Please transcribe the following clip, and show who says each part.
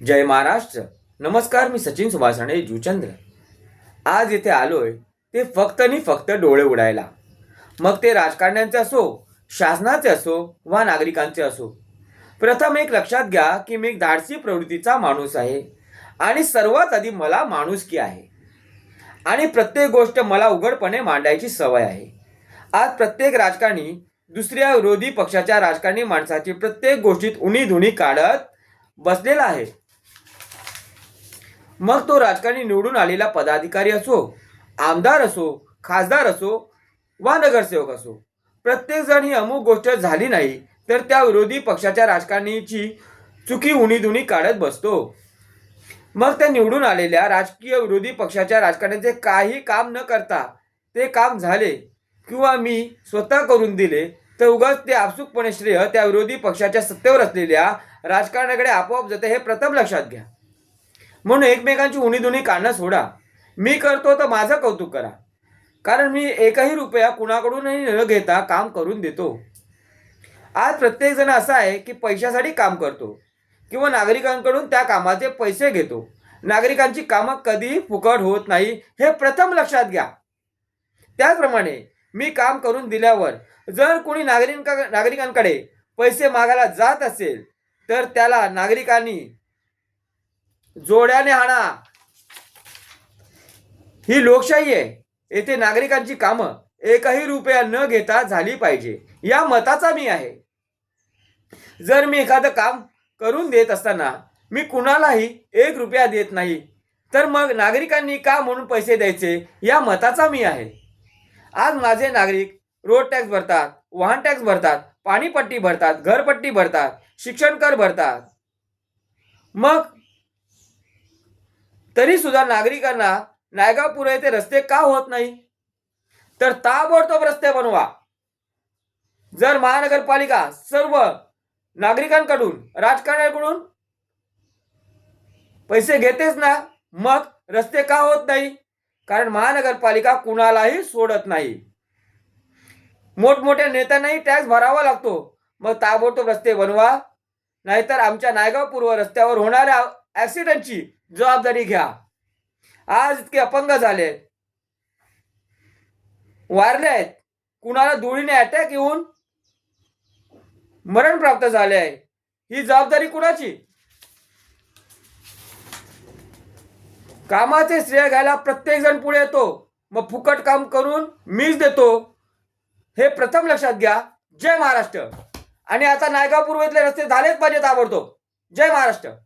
Speaker 1: जय महाराष्ट्र. नमस्कार मी सचिन सुभाष राणे जुचंद्र. आज इथे आलोय ते फक्त आणि फक्त डोळे उडायला मग ते राजकारण्यांचे असो शासनाचे असो वा नागरिकांचे असो. प्रथम एक लक्षात घ्या की मी एक धाडसी प्रवृत्तीचा माणूस आहे आणि सर्वात आधी मला माणुसकी आहे. आणि प्रत्येक गोष्ट मला उघडपणे मांडायची सवय आहे. आज प्रत्येक राजकारणी दुसऱ्या विरोधी पक्षाच्या राजकारणी माणसाची प्रत्येक गोष्टीत उणी धुणी काढत बसलेला आहे. मग तो राजकारणी निवडून आलेला पदाधिकारी असो आमदार असो खासदार असो वा नगरसेवक असो. प्रत्येकजण ही अमुक गोष्ट झाली नाही तर त्या विरोधी पक्षाच्या राजकारणीची चुकी उणीधुणी काढत बसतो. मग त्या निवडून आलेल्या राजकीय विरोधी पक्षाच्या राजकारण्याचे काही काम न करता ते काम झाले किंवा मी स्वतः करून दिले तर उगाच ते आपसुकपणे श्रेय त्या विरोधी पक्षाच्या सत्तेवर असलेल्या राजकारणाकडे आपोआप जाते हे प्रथम लक्षात घ्या. म्हणून एकमेकांची उणीधुणी कानं सोडा. मी करतो तर माझं कौतुक करा. कारण मी एकही रुपया कुणाकडूनही न घेता काम करून देतो. आज प्रत्येक जण असा आहे की पैशासाठी काम करतो किंवा नागरिकांकडून त्या कामाचे पैसे घेतो. नागरिकांची कामं कधीही फुकट होत नाही हे प्रथम लक्षात घ्या. त्याचप्रमाणे मी काम करून दिल्यावर जर कोणी नागरिक नागरिकांकडे पैसे मागायला जात असेल तर त्याला नागरिकांनी जोड्याने हाणा. ही लोकशाही आहे. येथे नागरिकांची कामं एकही रुपया न घेता झाली पाहिजे. या मताचा मी आहे. जर मी एखादं काम करून देत असताना मी कुणालाही एक रुपया देत नाही तर मग नागरिकांनी का म्हणून पैसे द्यायचे? या मताचा मी आहे. आज माझे नागरिक रोड टॅक्स भरतात वाहन टॅक्स भरतात पाणीपट्टी भरतात घरपट्टी भरतात शिक्षण कर भरतात. मग तरी सुद्धा नागरिकांना नायगावपूर येथे रस्ते का होत नाही? तर ताबडतोब रस्ते बनवा. जर महानगरपालिका सर्व नागरिकांकडून राजकारण्याकडून पैसे घेतेच ना मग रस्ते का होत नाही? कारण महानगरपालिका कुणालाही सोडत नाही. मोठमोठ्या नेत्यांनाही टॅक्स भरावा लागतो. मग ताबडतोब रस्ते बनवा. नाहीतर आमच्या नायगाव पूर्व रस्त्यावर होणाऱ्या ऍक्सिडेंटची जबाबदारी घ्या. आज इतके अपंग झाले. वारले आहेत. कुणाला धुळीने अटॅक येऊन मरण प्राप्त झाले आहे. ही जबाबदारी कुणाची? कामाचे श्रेय घ्यायला प्रत्येक जण पुढे येतो. मग फुकट काम करून मीच देतो. हे प्रथम लक्षात घ्या. जय महाराष्ट्र. आणि आता नायगाव पूर्वेतले रस्ते झालेच पाहिजे ताबडतोब. जय महाराष्ट्र.